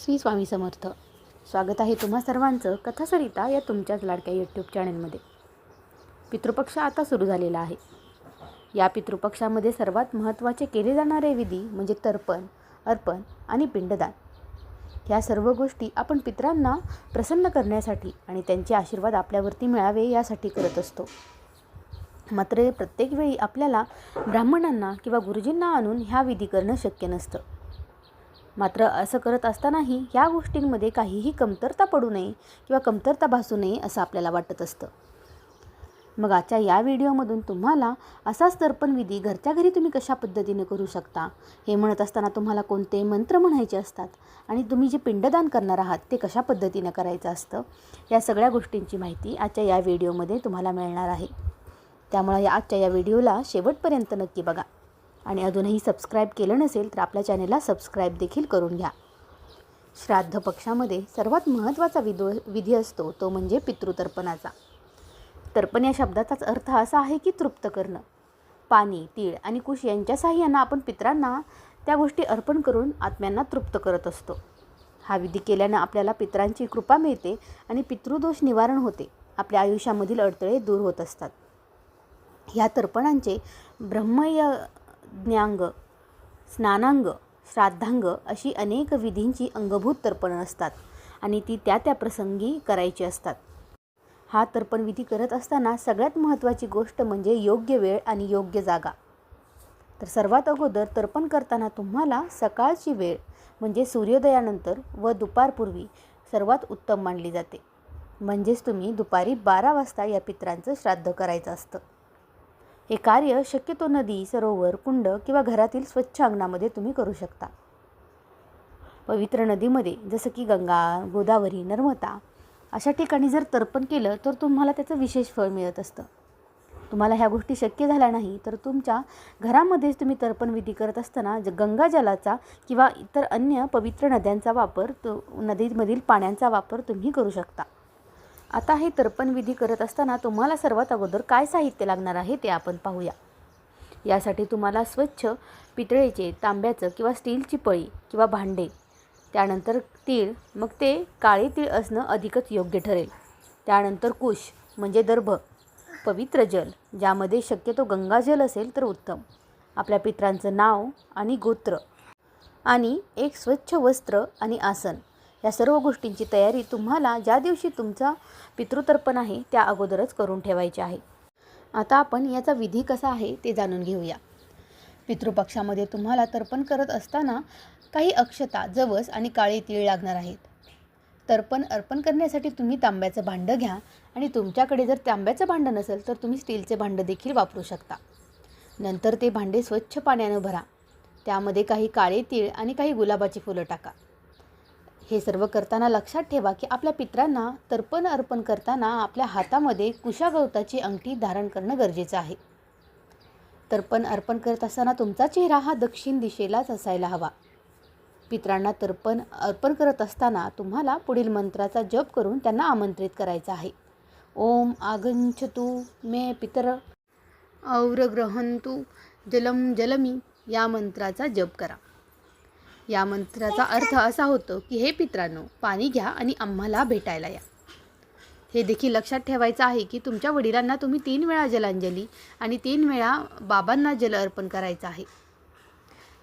श्री स्वामी समर्थ. स्वागत आहे तुम्हा सर्वांचं कथासरिता या तुमच्याच लाडक्या यूट्यूब चॅनलमध्ये पितृपक्ष आता सुरू झालेला आहे. या पितृपक्षामध्ये सर्वात महत्त्वाचे केले जाणारे विधी म्हणजे तर्पण अर्पण आणि पिंडदान. ह्या सर्व गोष्टी आपण पितरांना प्रसन्न करण्यासाठी आणि त्यांचे आशीर्वाद आपल्यावरती मिळावे यासाठी करत असतो. मात्र प्रत्येक वेळी आपल्याला ब्राह्मणांना किंवा गुरुजींना आणून ह्या विधी करणं शक्य नसतं. मात्र असं करत असतानाही या गोष्टींमध्ये काहीही कमतरता पडू नये किंवा कमतरता भासू नये असं आपल्याला वाटत असतं. मग आजच्या या व्हिडिओमधून तुम्हाला असाच तर्पणविधी घरच्या घरी तुम्ही कशा पद्धतीने करू शकता? हे म्हणत असताना तुम्हाला कोणते मंत्र म्हणायचे असतात? आणि तुम्ही जे पिंडदान करणार आहात ते कशा पद्धतीनं करायचं असतं? या सगळ्या गोष्टींची माहिती आजच्या या व्हिडिओमध्ये तुम्हाला मिळणार आहे. त्यामुळे या आजच्या या व्हिडिओला शेवटपर्यंत नक्की बघा. आणि अजूनही सबस्क्राईब केलं नसेल तर आपल्या चॅनेलला सबस्क्राईब देखील करून घ्या. श्राद्ध पक्षामध्ये सर्वात महत्त्वाचा विदो विधी असतो तो म्हणजे पितृतर्पणाचा. तर्पण या शब्दाचाच अर्थ असा आहे की तृप्त करणं. पाणी तीळ आणि कुश यांच्या साह्यानं आपण पितरांना त्या गोष्टी अर्पण करून आत्म्यांना तृप्त करत असतो. हा विधी केल्यानं आपल्याला पितरांची कृपा मिळते आणि पितृदोष निवारण होते. आपल्या आयुष्यामधील अडथळे दूर होत असतात. ह्या तर्पणांचे ब्रह्मय ज्ञांग स्नानांग श्राद्धांग अशी अनेक विधींची अंगभूत तर्पणं असतात आणि ती त्या त्या प्रसंगी करायची असतात. हा तर्पण विधी करत असताना सगळ्यात महत्त्वाची गोष्ट म्हणजे योग्य वेळ आणि योग्य जागा. तर सर्वात अगोदर तर्पण करताना तुम्हाला सकाळची वेळ म्हणजे सूर्योदयानंतर व दुपारपूर्वी सर्वात उत्तम मानली जाते. म्हणजेच तुम्ही दुपारी बारा वाजता या पित्रांचं श्राद्ध करायचं असतं. हे कार्य शक्यतो नदी सरोवर कुंड किंवा घरातील स्वच्छ अंगणामध्ये तुम्ही करू शकता. पवित्र नदीमध्ये जसं की गंगा गोदावरी नर्मदा अशा ठिकाणी जर तर्पण केलं तर तुम्हाला त्याचं विशेष फळ मिळत असतं. तुम्हाला ह्या गोष्टी शक्य झाल्या नाही तर तुमच्या घरामध्येच तुम्ही तर्पण विधी करत असताना ज गंगाजलाचा किंवा इतर अन्य पवित्र नद्यांचा वापर तो नदीमधील पाण्यांचा वापर तुम्ही करू शकता. आता हे तर्पण विधी करत असताना तुम्हाला सर्वात अगोदर काय साहित्य लागणार आहे ते आपण पाहूया. यासाठी तुम्हाला स्वच्छ पितळेचे तांब्याचं किंवा स्टीलची पळी किंवा भांडे त्यानंतर तीळ मग ते काळे तीळ असणं अधिकच योग्य ठरेल. त्यानंतर कुश म्हणजे दर्भ पवित्र जल ज्यामध्ये शक्यतो गंगाजल असेल तर उत्तम. आपल्या पित्रांचं नाव आणि गोत्र आणि एक स्वच्छ वस्त्र आणि आसन. या सर्व गोष्टींची तयारी तुम्हाला ज्या दिवशी तुमचा पितृतर्पण आहे त्या अगोदरच करून ठेवायची आहे. आता आपण याचा विधी कसा आहे ते जाणून घेऊया. पितृपक्षामध्ये तुम्हाला तर्पण करत असताना काही अक्षता जवस आणि काळे तीळ लागणार आहेत. तर्पण अर्पण करण्यासाठी तुम्ही तांब्याचं भांडं घ्या आणि तुमच्याकडे जर तांब्याचं भांडं नसेल तर तुम्ही स्टीलचे भांडं देखील वापरू शकता. नंतर ते भांडे स्वच्छ पाण्यानं भरा. त्यामध्ये काही काळे तीळ आणि काही गुलाबाची फुलं टाका. हे सर्व करताना लक्षात ठेवा की आपल्या पित्रांना तर्पण अर्पण करताना आपल्या हातामध्ये कुशागवताची अंगठी धारण करणं गरजेचं आहे. तर्पण अर्पण करत असताना तुमचा चेहरा हा दक्षिण दिशेलाच असायला हवा. पित्रांना तर्पण अर्पण करत असताना तुम्हाला पुढील मंत्राचा जप करून त्यांना आमंत्रित करायचा आहे. ओम आगंछतु मे पितर. औरग्रहंतु जलम जलमी या मंत्राचा जप करा. या मंत्राचा अर्थ असा होतो की हे पित्रांनो पाणी घ्या आणि आम्हाला भेटायला या. हे देखील लक्षात ठेवायचं आहे की तुमच्या वडिलांना तुम्ही तीन वेळा जलांजली आणि तीन वेळा बाबांना जल अर्पण करायचं आहे.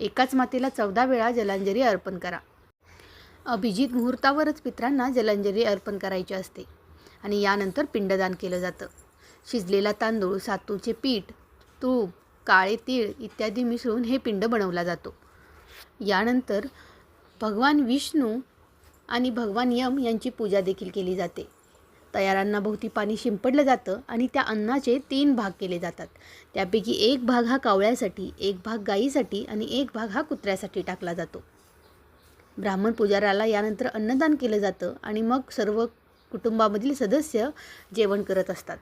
एकाच मातेला चौदा वेळा जलांजली अर्पण करा. अभिजित मुहूर्तावरच पित्रांना जलांजली अर्पण करायची असते आणि यानंतर पिंडदान केलं जातं. शिजलेला तांदूळ सातूचे पीठ तूप काळे तीळ इत्यादी मिसळून हे पिंड बनवला जातो. यानंतर भगवान विष्णू आणि भगवान यम यांची पूजा देखील केली जाते. तयार अन्नाभोवती पाणी शिंपडलं जातं आणि त्या अन्नाचे तीन भाग केले जातात. त्यापैकी एक भाग हा कावळ्यासाठी एक भाग गाईसाठी आणि एक भाग हा कुत्र्यासाठी टाकला जातो. ब्राह्मण पुजाराला यानंतर अन्नदान केलं जातं आणि मग सर्व कुटुंबामधील सदस्य जेवण करत असतात.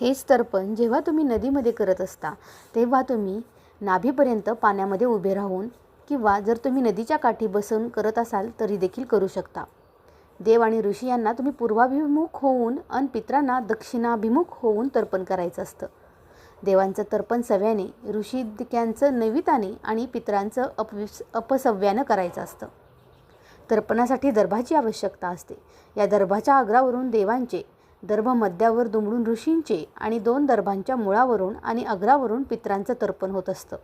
हेच तर्पण जेव्हा तुम्ही नदीमध्ये करत असता तेव्हा तुम्ही नाभीपर्यंत पाण्यामध्ये उभे राहून किंवा जर तुम्ही नदीच्या काठी बसून करत असाल तरी देखील करू शकता. देव आणि ऋषी यांना तुम्ही पूर्वाभिमुख होऊन अन पित्रांना दक्षिणाभिमुख होऊन तर्पण करायचं असतं. देवांचं तर्पण सव्याने ऋषिदिक्यांचं नैविताने आणि पित्रांचं अपविस अपसव्यानं करायचं असतं. तर्पणासाठी दर्भाची आवश्यकता असते. या दर्भाच्या अग्रावरून देवांचे दर्भ मध्यावर दुमडून ऋषींचे आणि दोन दर्भांच्या मुळावरून आणि अग्रावरून पित्रांचं तर्पण होत असतं.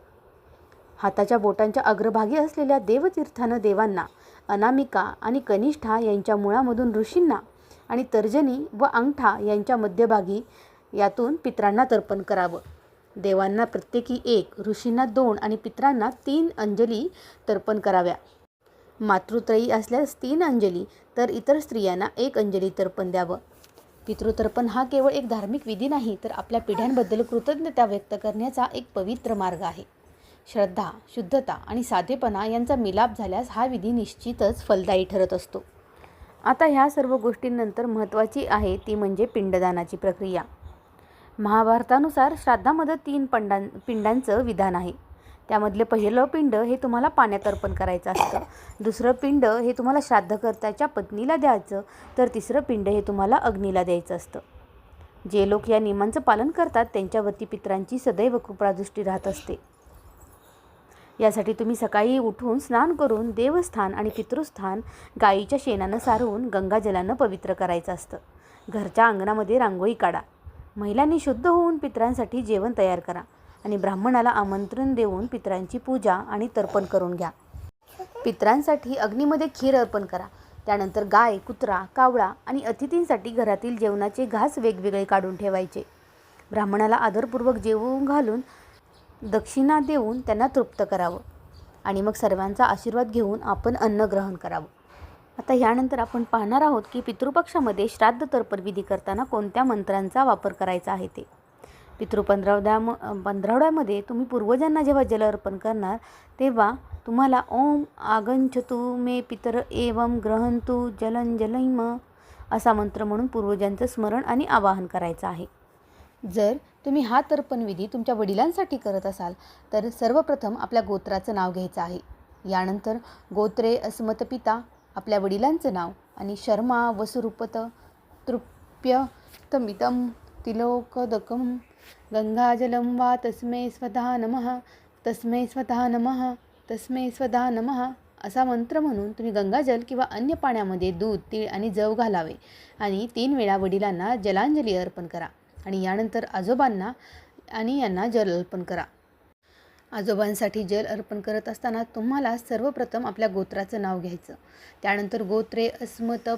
हाताच्या बोटांच्या अग्रभागी असलेल्या देवतीर्थानं देवांना अनामिका आणि कनिष्ठा यांच्या मुळामधून ऋषींना आणि तर्जनी व अंगठा यांच्या मध्यभागी यातून पित्रांना तर्पण करावं. देवांना प्रत्येकी एक ऋषींना दोन आणि पित्रांना तीन अंजली तर्पण कराव्या. मातृत्रयी असल्यास तीन अंजली तर इतर स्त्रियांना एक अंजली तर्पण द्यावं. पितृतर्पण हा केवळ एक धार्मिक विधी नाही तर आपल्या पिढ्यांबद्दल कृतज्ञता व्यक्त करण्याचा एक पवित्र मार्ग आहे. श्रद्धा शुद्धता आणि साधेपणा यांचा मिलाप झाल्यास हा विधी निश्चितच फलदायी ठरत असतो. आता ह्या सर्व गोष्टींनंतर महत्त्वाची आहे ती म्हणजे पिंडदानाची प्रक्रिया. महाभारतानुसार श्राद्धामध्ये तीन पंडां पिंडांचं विधान आहे. त्यामधले पहिलं पिंड हे तुम्हाला पाण्यात अर्पण करायचं असतं. दुसरं पिंड हे तुम्हाला श्राद्धकर्त्याच्या पत्नीला द्यायचं. तर तिसरं पिंड हे तुम्हाला अग्नीला द्यायचं असतं. जे लोक या नियमांचं पालन करतात त्यांच्यावरती पित्रांची सदैव कृपादृष्टी राहत असते. यासाठी तुम्ही सकाळी उठून स्नान करून देवस्थान आणि पितृस्थान गाईच्या शेणानं सारवून गंगाजलानं पवित्र करायचं असतं. घरच्या अंगणामध्ये रांगोळी काढा. महिलांनी शुद्ध होऊन पित्रांसाठी जेवण तयार करा आणि ब्राह्मणाला आमंत्रण देऊन पित्रांची पूजा आणि तर्पण करून घ्या. पित्रांसाठी अग्नीमध्ये खीर अर्पण करा. त्यानंतर गाय कुत्रा कावळा आणि अतिथींसाठी घरातील जेवणाचे घास वेगवेगळे काढून ठेवायचे. ब्राह्मणाला आदरपूर्वक जेवून घालून दक्षिणा देऊन त्यांना तृप्त करावं आणि मग सर्वांचा आशीर्वाद घेऊन आपण अन्न ग्रहण करावं. आता यानंतर आपण पाहणार आहोत की पितृपक्षामध्ये श्राद्ध तर्पणविधी करताना कोणत्या मंत्रांचा वापर करायचा आहे ते. पितृपंधरवड्या पंधरावड्यामध्ये तुम्ही पूर्वजांना जेव्हा जल अर्पण करणार तेव्हा तुम्हाला ओम आगंछतु मे पितर एवं ग्रहंतु जलन जलैम असा मंत्र म्हणून पूर्वजांचं स्मरण आणि आवाहन करायचं आहे. जर तुम्ही हा तर्पण विधी तुमच्या वडिलांसाठी करत असाल तर सर्वप्रथम आपल्या गोत्राचं नाव घ्यायचं आहे. यानंतर गोत्रे अस्मत पिता आपल्या वडिलांचं नाव आणि शर्मा वसुरूपत तृप्य तमितम तिलोकदकम गंगाजलं वा तस्मै स्वतः नमः तस्मै स्वतः नमः तस्मै स्वतः नमः असा मंत्र म्हणून तुम्ही गंगाजल किंवा अन्य पाण्यामध्ये दूध तीळ आणि जव घालावे आणि तीन वेळा वडिलांना जलांजली अर्पण करा. आणि यानंतर आजोबांना आणि यांना जल अर्पण करा. आजोबांसाठी जल अर्पण करत असताना तुम्हाला सर्वप्रथम आपल्या गोत्राचं नाव घ्यायचं. त्यानंतर गोत्रे अस्मत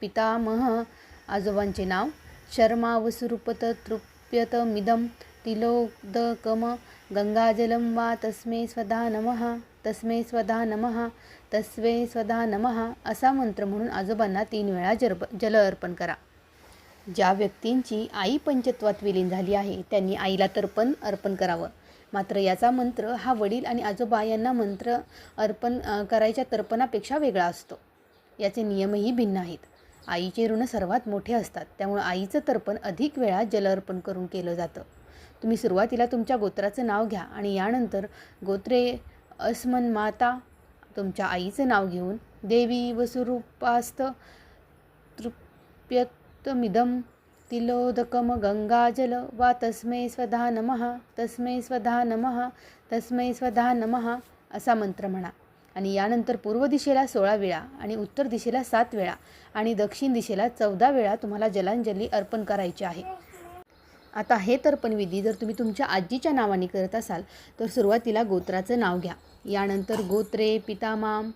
पितामह आजोबांचे नाव शर्मा वसुरूपत तृप्यत मिदम तिलोदकम गंगाजलं वा तस्मै स्वधा नमः तस्मै स्वधा नमः तस्मै स्वधा नमः असा मंत्र म्हणून आजोबांना तीन वेळा जर्प जल अर्पण करा. ज्या व्यक्तींची आई पंचत्वात विलीन झाली आहे त्यांनी आईला तर्पण अर्पण करावं. मात्र याचा मंत्र हा वडील आणि आजोबा यांना मंत्र अर्पण करायच्या तर्पणापेक्षा वेगळा असतो. याचे नियमही भिन्न आहेत. आईचे ऋण सर्वात मोठे असतात. त्यामुळे आईचं तर्पण अधिक वेळा जल अर्पण करून केलं जातं. तुम्ही सुरुवातीला तुमच्या गोत्राचं नाव घ्या आणि यानंतर गोत्रे अस्मन माता तुमच्या आईचं नाव घेऊन देवी वसुरूपास्त त्वमिदं तिलोदकम गंगाजल वा तस्मै स्वधा नमः तस्मै स्वधा नमः तस्मै स्वधा नमः असा मंत्र म्हणा. आणि यानंतर पूर्व दिशेला सोळा वेळा आणि उत्तर दिशेला सात वेळा आणि दक्षिण दिशेला चौदा वेळा तुम्हाला जलांजली अर्पण करायची आहे. आता हे तर्पणविधी जर तुम्ही तुमच्या आजीच्या नावाने करत असाल तर सुरुवातीला गोत्राचं नाव घ्या. यानंतर गोत्रे पितामाम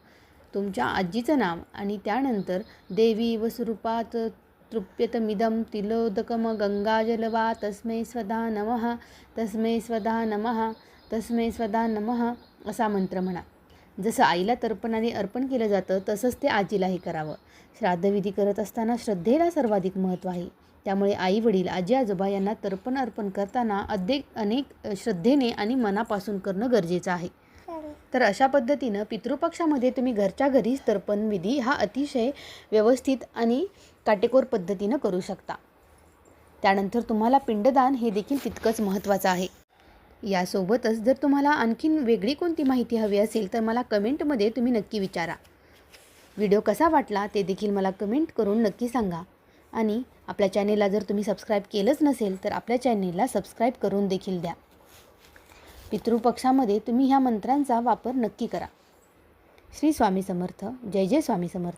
तुमच्या आजीचं नाव आणि त्यानंतर देवी वसुरूपात तृप्यतमिदं तिलोदकम तस्मै स्वधा नमः तस्मै स्वधा नमः तस्मै स्वधा नमः असा मंत्र म्हणा. जसं आईला तर्पणाने अर्पण केलं जातं तसंच ते आजीलाही करावं. श्राद्धविधी करत असताना श्रद्धेला सर्वाधिक महत्त्व आहे. त्यामुळे आई वडील आजी आजोबा यांना तर्पण अर्पण करताना अद्य अनेक श्रद्धेने आणि मनापासून करणं गरजेचं आहे. तर अशा पद्धतीनं पितृपक्षामध्ये तुम्ही घरच्या घरीच तर्पण विधी हा अतिशय व्यवस्थित आणि काटेकोर पद्धतीनं करू शकता. त्यानंतर तुम्हाला पिंडदान हे देखील तितकंच महत्त्वाचं आहे. यासोबतच जर तुम्हाला आणखीन वेगळी कोणती माहिती हवी असेल तर मला कमेंटमध्ये तुम्ही नक्की विचारा. व्हिडिओ कसा वाटला ते देखील मला कमेंट करून नक्की सांगा. आणि आपल्या चॅनेलला जर तुम्ही सबस्क्राईब केलंच नसेल तर आपल्या चॅनेलला सबस्क्राईब करून देखील द्या. पितृपक्षामध्ये तुम्ही ह्या मंत्रांचा वापर नक्की करा. श्री स्वामी समर्थ जय जय स्वामी समर्थ.